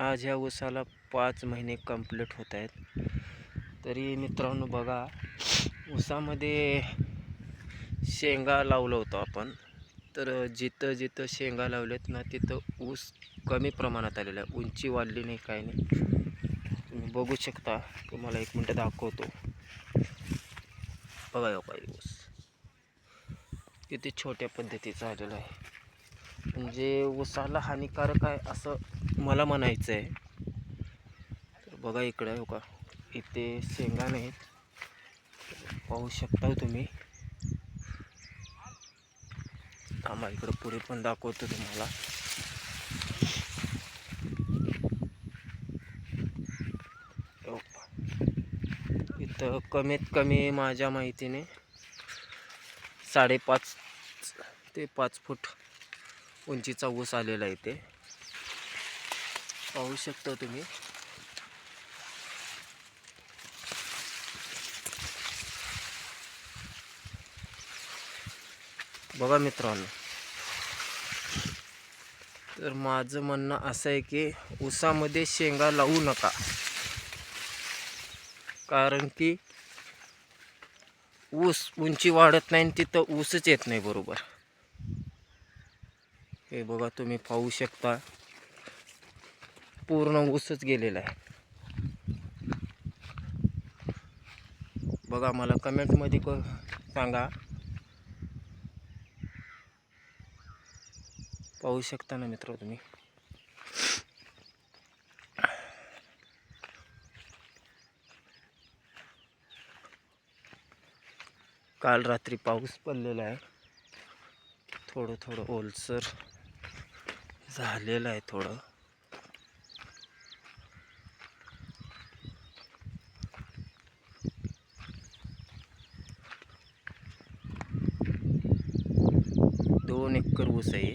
आज ह्या ऊसाला पाच महिने कंप्लीट होत आहेत. तरी मित्रांनो बघा ऊसामध्ये शेंगा लावलं होतं आपण. तर जिथं जिथं शेंगा लावल्यात ना तिथं ऊस कमी प्रमाणात आलेला आहे. उंची वाढली नाही काय नाही. तुम्ही बघू शकता. तुम्हाला एक मिनटं दाखवतो. बघा काही ऊस. किती छोट्या पद्धतीचा आलेला आहे. म्हणजे ऊसाला हानिकारक आहे असं मला म्हणायचं आहे तर बघा इकडं हो का इथे शेंगा नाहीत. पाहू शकता हो तुम्ही. थांबा इकडं पुढे पण दाखवतो तुम्हाला. इथं कमीत कमी माझ्या माहितीने साडेपाच ते पाच फूट उंचीचा ऊस आलेला आहे ते पाहू शकता तुम्ही. बघा मित्रांनो. तर माझं म्हणणं असं आहे की ऊसामध्ये शेंगा लावू नका. कारण की ऊस उंची वाढत नाही आणि तिथं ऊसच येत नाही बरोबर. हे बघा तुम्ही पाहू शकता. पूर्ण ऊसच गेलेला आहे. बघा मला कमेंटमध्ये क सांगा. पाहू शकता ना मित्र तुम्ही? काल रात्री पाऊस पडलेला आहे. थोडं थोडं ओलसर. झालेलं आहे थोडं. दोन एकर ऊस आहे.